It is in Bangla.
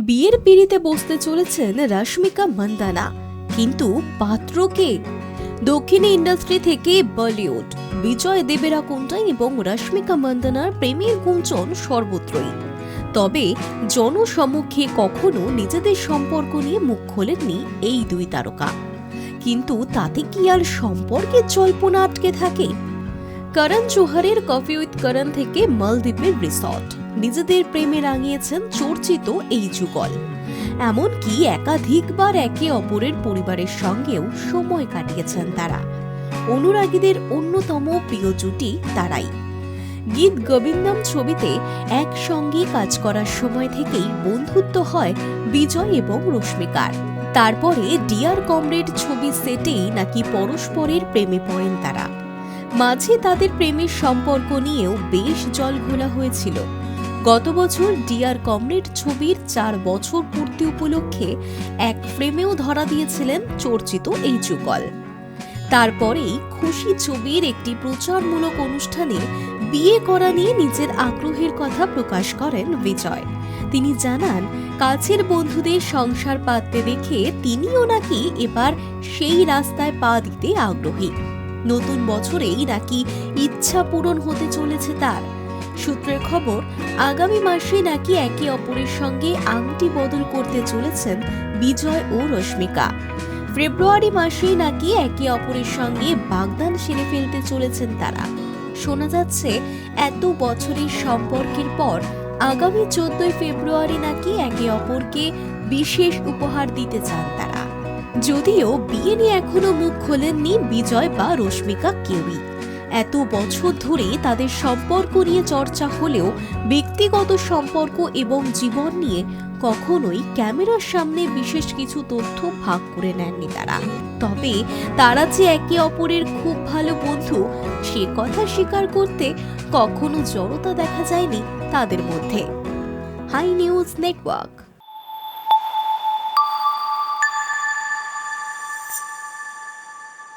বিয়ের পিড়িতে বসতে চলেছেন রশ্মিকা মন্দানা। কিন্তু পাত্র কে? দক্ষিণী ইন্ডাস্ট্রি থেকে বলিউড। বিজয় দেবেরা কোন্টাই এবং রশ্মিকা মন্দানার প্রেমের গুঞ্জন সর্বত্রই। তবে জনসম্মুখে কখনো নিজেদের সম্পর্ক নিয়ে মুখ খোলেননি এই দুই তারকা। কিন্তু তাতে কি আর সম্পর্কের জল্পনা আটকে থাকে? করণ জোহরের কফি উইথ করণ থেকে মালদ্বীপের রিসর্ট। নিজেদের প্রেমে রাঙিয়েছেন চর্চিত এই যুগল। এমনকি একাধিকবার একে অপরের পরিবারের সঙ্গেও সময় কাটিয়েছেন তারা। অনুরাগীদের অন্যতম প্রিয় জুটি তারাই। গীত গোবিন্দম ছবিতে একসঙ্গে কাজ করার সময় থেকেই বন্ধুত্ব হয় বিজয় এবং রশ্মিকার। তারপরে ডিয়ার কমরেড ছবি সেটেই নাকি পরস্পরের প্রেমে পড়েন তারা। মাঝে তাদের প্রেমের সম্পর্ক নিয়েও বেশ জল ঘোলা হয়েছিল। গত বছর ডিয়ার কমরেড ছবির চার বছর পূর্তি উপলক্ষে এক ফ্রেমেও ধরা দিয়েছিলেন চর্চিত এই যুগল। তারপরেই খুশি ছবির একটি প্রচারমূলক অনুষ্ঠানে বিয়ে করা নিয়ে নিজের আগ্রহের কথা প্রকাশ করেন বিজয়। তিনি জানান, কাছের বন্ধুদের সংসার পাততে দেখে তিনিও নাকি এবার সেই রাস্তায় পা দিতে আগ্রহী। নতুন বছরেই নাকি ইচ্ছা পূরণ হতে চলেছে তার। সূত্রের খবর, আগামী মাসে নাকি একে অপরের সঙ্গে আংটি বদল করতে চলেছেন বিজয় ও রশ্মিকা। ফেব্রুয়ারি মাসেই নাকি একে অপরের সঙ্গে বাগদান সেরে ফেলতে চলেছেন তারা। শোনা যাচ্ছে, এত বছরের সম্পর্কের পর আগামী চোদ্দই ফেব্রুয়ারি নাকি একে অপরকে বিশেষ উপহার দিতে চান তারা। যদিও বিয়ে নিয়ে এখনও মুখ খোলেননি বিজয় বা রশ্মিকা কেউই। এত বছর ধরে তাদের সম্পর্ক নিয়ে চর্চা হলেও ব্যক্তিগত সম্পর্ক এবং জীবন নিয়ে কখনোই ক্যামেরার সামনে বিশেষ কিছু তথ্য ভাগ করে নেননি তারা। তবে তারা যে একে অপরের খুব ভালো বন্ধু, সে কথা স্বীকার করতে কখনো জড়তা দেখা যায়নি তাদের মধ্যে। High news network.